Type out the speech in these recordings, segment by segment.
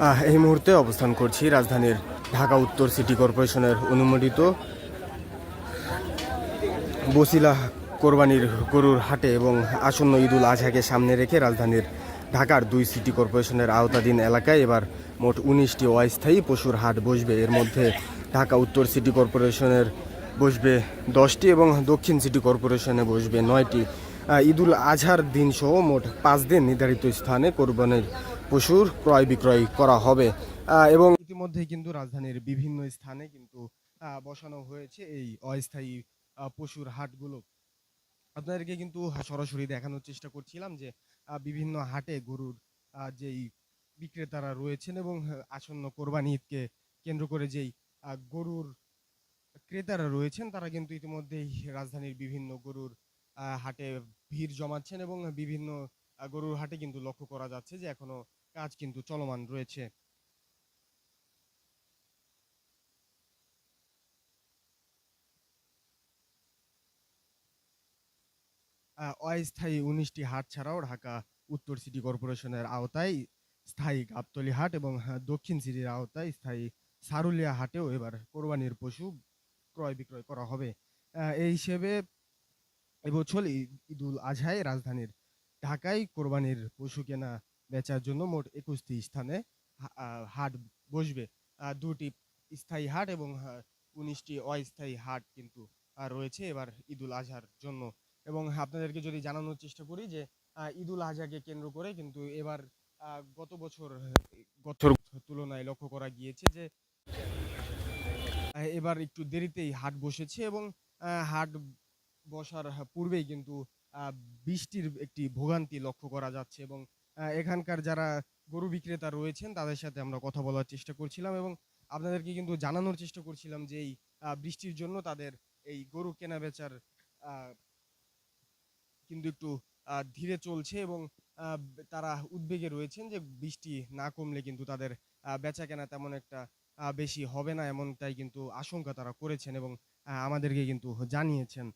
এই মুহূর্তে অবস্থান করছি রাজধানীর ঢাকা উত্তর সিটি কর্পোরেশনের অনুমোদিত বসিলা কোরবানির গরুর হাটে এবং আসন্ন ঈদুল আজহাকে সামনে রেখে রাজধানীর ঢাকার দুই সিটি কর্পোরেশনের আওতাধীন এলাকায় এবার মোট উনিশটি অস্থায়ী পশুর হাট বসবে। এর মধ্যে ঢাকা উত্তর সিটি কর্পোরেশনের বসবে দশটি এবং দক্ষিণ সিটি কর্পোরেশনে বসবে নয়টি। ঈদুল আজহার দিনসহ মোট পাঁচ দিন নির্ধারিত স্থানে কোরবানির পশুর ক্রয় বিক্রয় করা হবে। এবং ইতিমধ্যেই কিন্তু রাজধানীর বিভিন্ন স্থানে কিন্তু বসানো হয়েছে এই অস্থায়ী পশুর হাটগুলো। আপনাদেরকে কিন্তু সরাসরি দেখানোর চেষ্টা করছিলাম যে বিভিন্ন হাটে গরুর যেই বিক্রেতারা রয়েছেন এবং আসন্ন কোরবানি ঈদকে কেন্দ্র করে যেই গরুর ক্রেতারা রয়েছেন, তারা কিন্তু ইতিমধ্যেই রাজধানীর বিভিন্ন গরুর হাটে ভিড় জমাচ্ছেন এবং বিভিন্ন গরুর হাটে কিন্তু লক্ষ্য করা যাচ্ছে যে এখনও কাজ কিন্তু চলমান রয়েছে। অস্থায়ী উনিশটি হাট ছাড়াও ঢাকা উত্তর সিটি কর্পোরেশনের আওতায় স্থায়ী গাবতলী হাট এবং আহ, দক্ষিণ সিটির আওতায় স্থায়ী সারুলিয়া হাটেও এবার কোরবানির পশু ক্রয় বিক্রয় করা হবে। এই হিসেবে এবছর ঈদ- ঈদুল আজহায় রাজধানীর ঢাকায় কোরবানির পশু কেনা বেচার জন্য মোট একুশটি স্থানে হাট বসবে। দুটি স্থায়ী হাট এবং উনিশটি অস্থায়ী হাট কিন্তু রয়েছে এবার ঈদুল আজহার জন্য। এবং আপনাদেরকে যদি জানানোর চেষ্টা করি যে ঈদুল আজহাকে কেন্দ্র করে কিন্তু এবার গত বছর, গত তুলনায় লক্ষ্য করা গিয়েছে যে, এবার একটু দেরিতেই হাট বসেছে এবং হাট বসার পূর্বেই কিন্তু বৃষ্টির একটি ভোগান্তি লক্ষ্য করা যাচ্ছে এবং এখানকার যারা গরু বিক্রেতা রয়েছেন, তাদের সাথে আমরা কথা বলার চেষ্টা করছিলাম এবং আপনাদেরকে কিন্তু জানানোর চেষ্টা করছিলাম যে এই বৃষ্টির জন্য তাদের এই গরু কেনা বেচার কিন্তু একটু ধীরে চলছে এবং তারা উদ্বেগে রয়েছেন যে বৃষ্টি না কমলে কিন্তু তাদের বেচা কেনা তেমন একটা বেশি হবে না এমনটাই কিন্তু আশঙ্কা তারা করেছেন এবং আমাদেরকে কিন্তু জানিয়েছেন।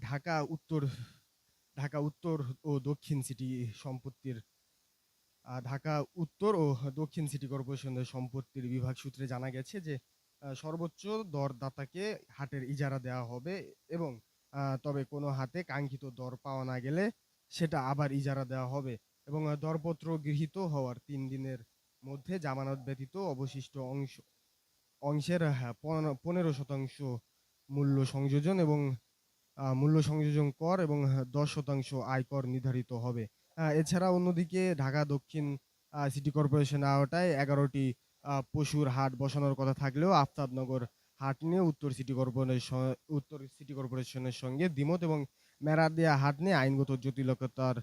ঢাকা উত্তর ঢাকা উত্তর ও দক্ষিণ সিটি সম্পত্তির ঢাকা উত্তর ও দক্ষিণ সিটি কর্পোরেশনের সম্পত্তির বিভাগ সূত্রে জানা গেছে যে সর্বোচ্চ দরদাতাকে হাটের ইজারা দেওয়া হবে এবং তবে কোনো হাতে কাঙ্ক্ষিত দর পাওয়া না গেলে সেটা আবার ইজারা দেওয়া হবে এবং দরপত্র গৃহীত হওয়ার তিন দিনের মধ্যে জামানত ব্যতীত অবশিষ্ট অংশ অংশের হ্যাঁ, পনেরো শতাংশ মূল্য সংযোজন এবং মূল্য সংযোজন কর এবং দশ শতাংশ আয়কর নির্ধারিত হবে। এছাড়া অন্যদিকে ঢাকা দক্ষিণ সিটি কর্পোরেশন আওতায় এগারোটি পশুর হাট বসানোর কথা থাকলেও আফতাবনগর হাট নিয়ে উত্তর সিটি কর্পোরেশন, উত্তর সিটি কর্পোরেশনের সঙ্গে দ্বিমত এবং মেরাদিয়া হাট নিয়ে আইনগত জটিলতার,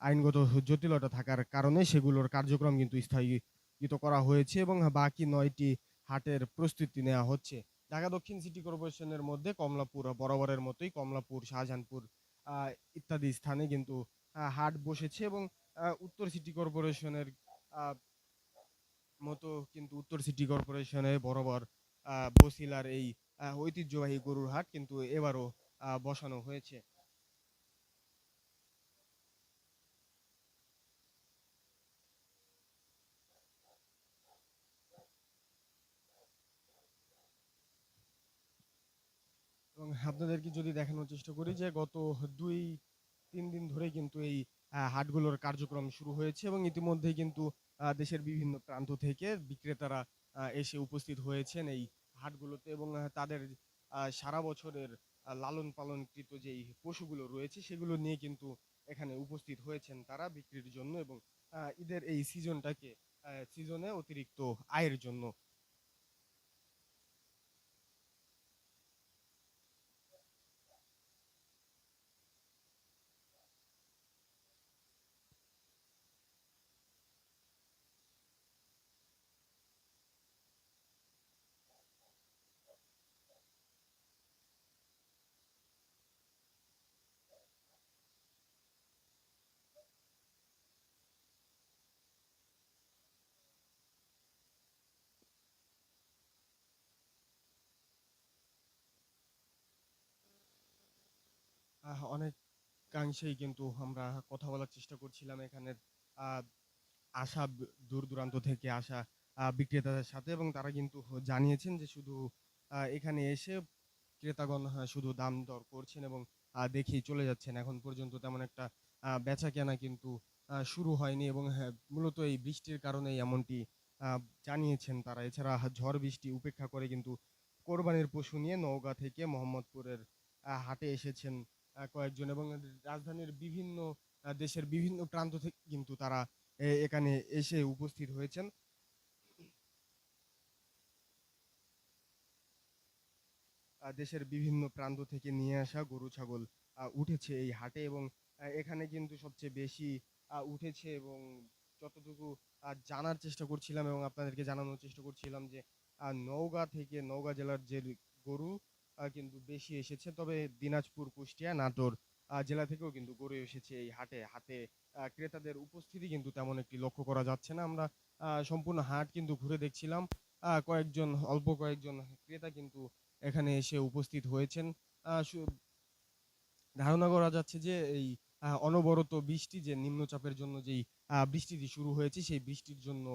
আইনগত জটিলতা থাকার কারণে সেগুলোর কার্যক্রম কিন্তু স্থগিত করা হয়েছে এবং বাকি নয়টি হাটের প্রস্তুতি নেওয়া হচ্ছে। ঢাকা দক্ষিণ সিটি কর্পোরেশনের মধ্যে কমলাপুর, বরাবরের মতোই কমলাপুর, শাহজাহানপুর ইত্যাদি স্থানে কিন্তু হাট বসেছে এবং উত্তর সিটি কর্পোরেশনের মতো কিন্তু উত্তর সিটি কর্পোরেশনে বরাবর বসিলার এই ঐতিহ্যবাহী গরুর হাট কিন্তু এবারও বসানো হয়েছে। আপনাদেরকে যদি দেখানোর চেষ্টা করি যে গত দুই, তিন দিন ধরে কিন্তু এই হাটগুলোর কার্যক্রম শুরু হয়েছে এবং ইতিমধ্যেই কিন্তু দেশের বিভিন্ন প্রান্ত থেকে বিক্রেতারা এসে উপস্থিত হয়েছেন এই হাটগুলোতে এবং তাদের সারা বছরের লালন পালনকৃত যেই পশুগুলো রয়েছে সেগুলো নিয়ে কিন্তু এখানে উপস্থিত হয়েছেন তারা বিক্রির জন্য এবং ঈদের এই সিজনটাকে সিজনে অতিরিক্ত আয়ের জন্য অনেকাংশেই কিন্তু আমরা কথা বলার চেষ্টা করছিলাম এখানের আসা দূর দূরান্ত থেকে আসা বিক্রেতাদের সাথে এবং তারা কিন্তু জানিয়েছেন যে শুধু এখানে এসে ক্রেতাগণ শুধু দাম দর করছেন এবং দেখেই চলে যাচ্ছেন। এখন পর্যন্ত তেমন একটা বেচা কেনা কিন্তু শুরু হয়নি এবং হ্যাঁ, মূলত এই বৃষ্টির কারণেই এমনটি জানিয়েছেন তারা। এছাড়া ঝড় বৃষ্টি উপেক্ষা করে কিন্তু কোরবানির পশু নিয়ে নওগাঁ থেকে মোহাম্মদপুরের হাটে এসেছেন কয়েকজন এবং রাজধানীর বিভিন্ন দেশের বিভিন্ন প্রান্ত থেকে কিন্তু তারা এখানে এসে উপস্থিত হয়েছেন। দেশের বিভিন্ন প্রান্ত থেকে নিয়ে আসা গরু, ছাগল উঠেছে এই হাটে এবং এখানে কিন্তু সবচেয়ে বেশি উঠেছে এবং যতটুকু জানার চেষ্টা করছিলাম এবং আপনাদেরকে জানানোর চেষ্টা করছিলাম যে নওগাঁ থেকে নওগাঁ জেলার যে গরু কিন্তু বেশি এসেছে। তবে দিনাজপুর কুষ্টিয়া নাটোর জেলা থেকেও কিন্তু গরু এসেছে এই হাটে। আহ, ক্রেতাদের উপস্থিতি কিন্তু তেমন একটি লক্ষ্য করা যাচ্ছে না। আমরা সম্পূর্ণ হাট কিন্তু ঘুরে দেখছিলাম। কয়েকজন অল্প কয়েকজন ক্রেতা কিন্তু এখানে এসে উপস্থিত হয়েছেন। ধারণা করা যাচ্ছে যে এই অনবরত বৃষ্টি যে নিম্নচাপের জন্য যেই বৃষ্টিটি শুরু হয়েছে সেই বৃষ্টির জন্য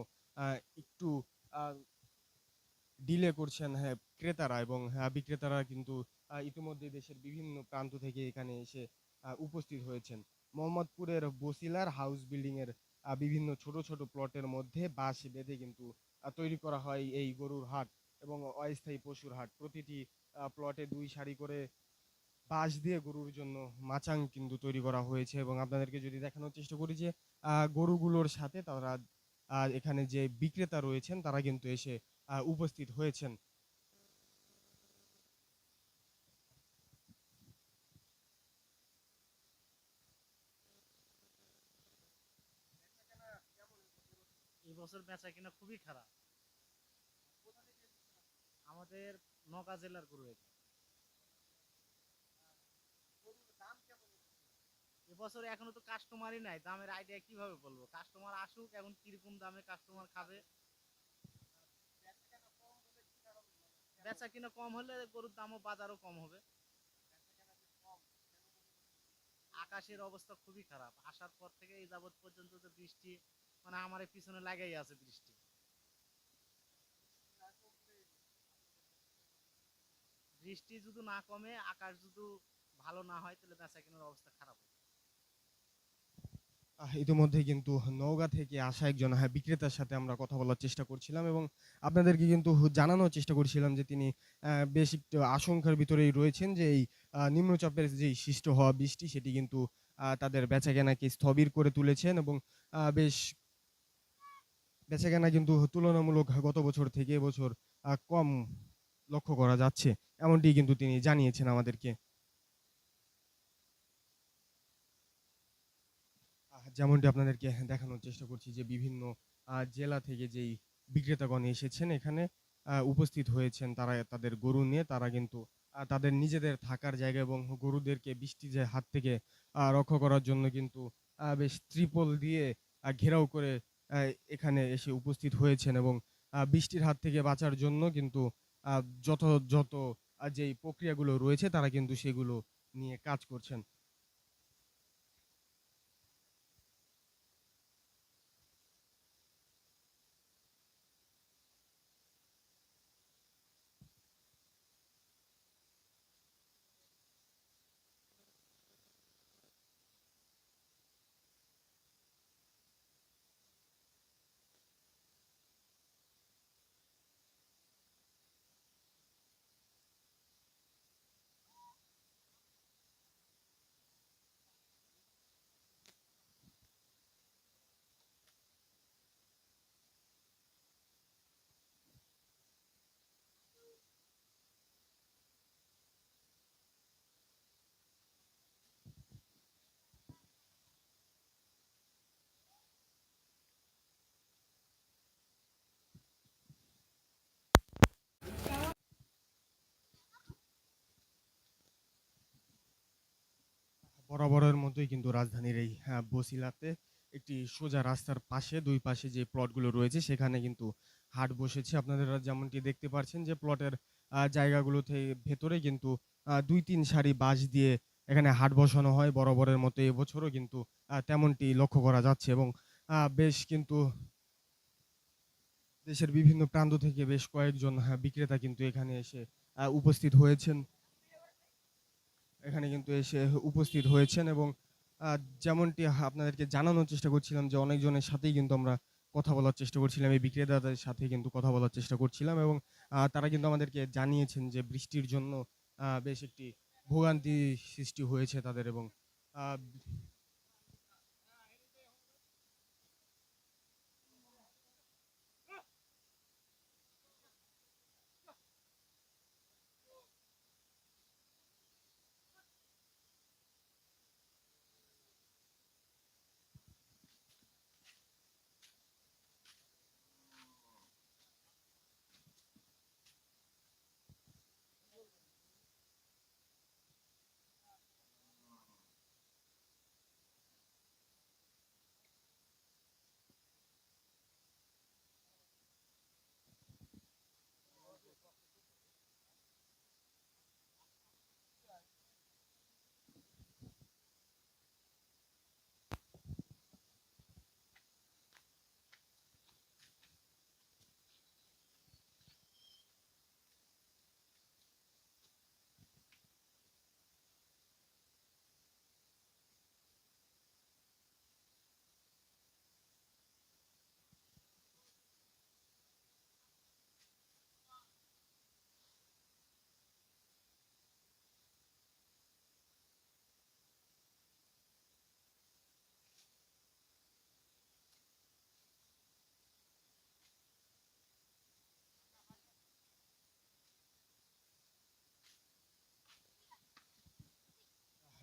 একটু ডিলে করছেন হ্যাঁ ক্রেতারা এবং হ্যাঁ, বিক্রেতারা কিন্তু ইতিমধ্যে দেশের বিভিন্ন প্রান্ত থেকে এখানে এসে উপস্থিত হয়েছেন। মোহাম্মদপুরের বসিলার হাউস বিল্ডিং এর বিভিন্ন ছোট ছোট প্লটের মধ্যে বাঁশ বেঁধে কিন্তু তৈরি করা হয় এই গরুর হাট এবং অস্থায়ী পশুর হাট। প্রতিটি প্লটে দুই সারি করে বাঁশ দিয়ে গরুর জন্য মাচাং কিন্তু তৈরি করা হয়েছে এবং আপনাদেরকে যদি দেখানোর চেষ্টা করি যে গরুগুলোর সাথে তারা এখানে যে বিক্রেতা রয়েছেন তারা কিন্তু এসে উপস্থিত হয়েছেন। বছর বেচা কিনা খুবই খারাপ। আমাদের নগা জেলার গরু এবছর এখনও তো কাস্টমারই নাই। দামের আইডিয়া কীভাবে বলব? কাস্টমার আসুক এখন কীরকম দামে কাস্টমার খাবে? বেচা কিনা কম হলে গরুর দামও বাজারও কম হবে। আকাশের অবস্থা খুবই খারাপ। আসার পর থেকে এই যাবৎ পর্যন্ত তো বৃষ্টি মানে আমার পিছনে লাগাই আছে বৃষ্টি। বৃষ্টি যদি না কমে, আকাশ যদি ভালো না হয়, তাহলে বেচা কেনার অবস্থা খারাপ ইতিমধ্যে কিন্তু নওগাঁ থেকে আসা একজন হ্যাঁ, বিক্রেতার সাথে আমরা কথা বলার চেষ্টা করছিলাম এবং আপনাদেরকে কিন্তু জানানোর চেষ্টা করছিলাম যে তিনি বেশ একটু আশঙ্কার ভিতরেই রয়েছেন যে এই নিম্নচাপের যেই সৃষ্ট হওয়া বৃষ্টি সেটি কিন্তু তাদের বেচাকেনাকে স্থবির করে তুলেছেন এবং বেশ বেচাকেনা কিন্তু তুলনামূলক গত বছর থেকে এবছর আহ, কম লক্ষ্য করা যাচ্ছে। এমনটি কিন্তু তিনি জানিয়েছেন আমাদেরকে। যেমনটি আপনাদেরকে দেখানোর চেষ্টা করছি যে বিভিন্ন জেলা থেকে যেই বিক্রেতাগণ এসেছেন এখানে উপস্থিত হয়েছেন তারা তাদের গরু নিয়ে, তারা কিন্তু তাদের নিজেদের থাকার জায়গা এবং গরুদেরকে বৃষ্টির যে হাত থেকে রক্ষা করার জন্য কিন্তু বেশ ত্রিপল দিয়ে ঘেরাও করে এখানে এসে উপস্থিত হয়েছেন এবং বৃষ্টির হাত থেকে বাঁচার জন্য কিন্তু যত যত যেই প্রক্রিয়াগুলো রয়েছে তারা কিন্তু সেগুলো নিয়ে কাজ করছেন। বরাবরের মতোই কিন্তু রাজধানীর এই হ্যাঁ, বসিলাতে একটি সোজা রাস্তার পাশে দুই পাশে যে প্লটগুলো রয়েছে সেখানে কিন্তু হাট বসেছে। আপনারা যেমনটি দেখতে পাচ্ছেন যে প্লটের জায়গাগুলোতে ভেতরে কিন্তু দুই তিন সারি বাঁশ দিয়ে এখানে হাট বসানো হয়। বরাবরের মতো এবছরও কিন্তু তেমনটি লক্ষ্য করা যাচ্ছে এবং বেশ কিন্তু দেশের বিভিন্ন প্রান্ত থেকে বেশ কয়েকজন আহ, বিক্রেতা কিন্তু এখানে এসে উপস্থিত হয়েছেন। এখানে কিন্তু এসে উপস্থিত হয়েছেন এবং যেমনটি আপনাদেরকে জানানোর চেষ্টা করছিলাম যে অনেকজনের সাথেই কিন্তু আমরা কথা বলার চেষ্টা করছিলাম, এই বিক্রেতাদের সাথে কিন্তু কথা বলার চেষ্টা করছিলাম এবং তারা কিন্তু আমাদেরকে জানিয়েছেন যে বৃষ্টির জন্য বেশ একটি ভোগান্তি সৃষ্টি হয়েছে তাদের এবং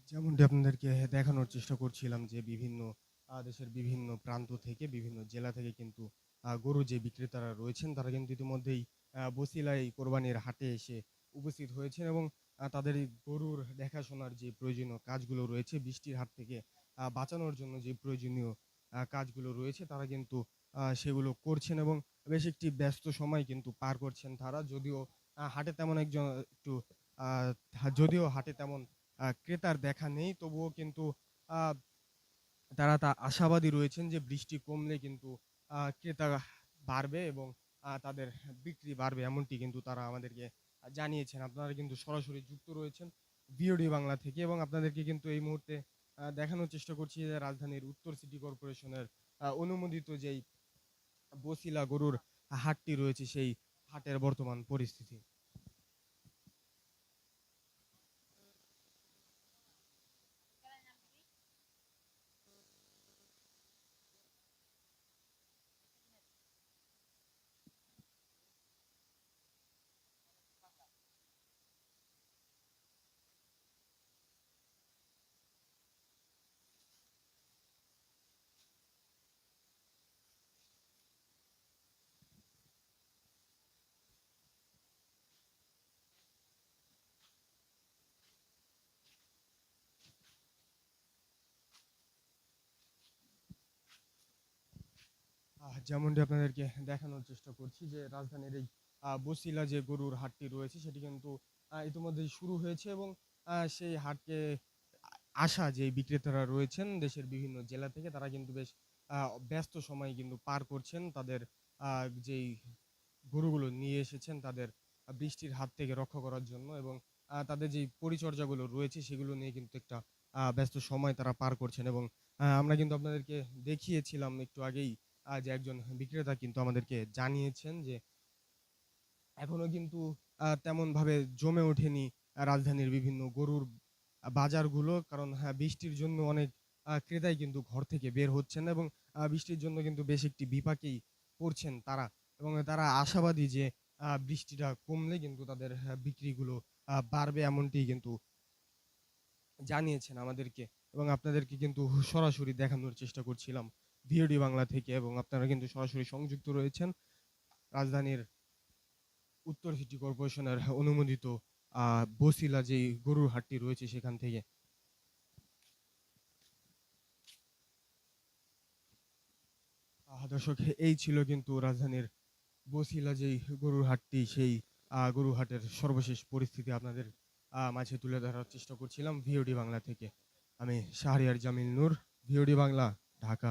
যেমনটি আপনাদেরকে দেখানোর চেষ্টা করছিলাম যে বিভিন্ন দেশের বিভিন্ন প্রান্ত থেকে, বিভিন্ন জেলা থেকে কিন্তু গরু যে বিক্রেতারা রয়েছেন, তারা কিন্তু ইতিমধ্যেই বসিলায় কোরবানির হাটে এসে উপস্থিত হয়েছেন এবং তাদের গরুর দেখাশোনার যে প্রয়োজনীয় কাজগুলো রয়েছে, বৃষ্টির হাত থেকে বাঁচানোর জন্য যে প্রয়োজনীয় কাজগুলো রয়েছে, তারা কিন্তু সেগুলো করছেন এবং বেশ একটি ব্যস্ত সময় কিন্তু পার করছেন তারা। যদিও হাটে তেমন একজন, একটু যদিও হাটে তেমন ক্রেতার দেখা নেই। তবুও কিন্তু তারা তা আশাবাদী রয়েছেন যে বৃষ্টি কমলে কিন্তু ক্রেতা বাড়বে এবং তাদের বিক্রি বাড়বে এমনটি কিন্তু তারা আমাদেরকে জানিয়েছেন। আপনারা কিন্তু সরাসরি যুক্ত রয়েছেন বিওডি বাংলা থেকে এবং আপনাদেরকে কিন্তু এই মুহূর্তে দেখানোর চেষ্টা করছি যে রাজধানীর উত্তর সিটি কর্পোরেশনের অনুমোদিত যেই বসিলা গরুর হাটটি রয়েছে সেই হাটের বর্তমান পরিস্থিতি। যেমনটি আপনাদেরকে দেখানোর চেষ্টা করছি যে রাজধানীর এই বসিলা যে গরুর হাটটি রয়েছে সেটি কিন্তু ইতিমধ্যেই শুরু হয়েছে এবং সেই হাটকে আসা যে বিক্রেতারা রয়েছেন দেশের বিভিন্ন জেলা থেকে তারা কিন্তু বেশ ব্যস্ত সময় কিন্তু পার করছেন। তাদের যেই গরুগুলো নিয়ে এসেছেন তাদের বৃষ্টির হাত থেকে রক্ষা করার জন্য এবং তাদের যে পরিচর্যাগুলো রয়েছে সেগুলো নিয়ে কিন্তু একটা ব্যস্ত সময় তারা পার করছেন এবং আমরা কিন্তু আপনাদেরকে দেখিয়েছিলাম একটু আগেই যে একজন বিক্রেতা কিন্তু আমাদেরকে জানিয়েছেন যে এখনও কিন্তু আহ, তেমন ভাবে জমে ওঠেনি রাজধানীর বিভিন্ন গরুর বাজারগুলো। কারণ হ্যাঁ বৃষ্টির জন্য অনেক ক্রেতাই কিন্তু ঘর থেকে বের হচ্ছেন এবং বৃষ্টির জন্য কিন্তু বেশ একটি বিপাকেই পড়ছেন তারা। এবং তারা আশাবাদী যে বৃষ্টিটা কমলে কিন্তু তাদের আহ, বিক্রিগুলো বাড়বে এমনটি কিন্তু জানিয়েছেন আমাদেরকে। এবং আপনাদেরকে কিন্তু সরাসরি দেখানোর চেষ্টা করছিলাম। ভিওডি বাংলা থেকে এবং আপনারা কিন্তু সরাসরি সংযুক্ত রয়েছেন রাজধানীর উত্তর সিটি কর্পোরেশনের অনুমোদিত বসিলা যেই গরুর হাটটি রয়েছে সেখান থেকে। দর্শক, এই ছিল কিন্তু রাজধানীর বসিলা যেই গরুর হাটটি, সেই গরুর হাটের সর্বশেষ পরিস্থিতি আপনাদের মাঝে তুলে ধরার চেষ্টা করছিলাম ভিওডি বাংলা থেকে। আমি শাহরিয়ার জামিল নূর, ভিওডি বাংলা, ঢাকা।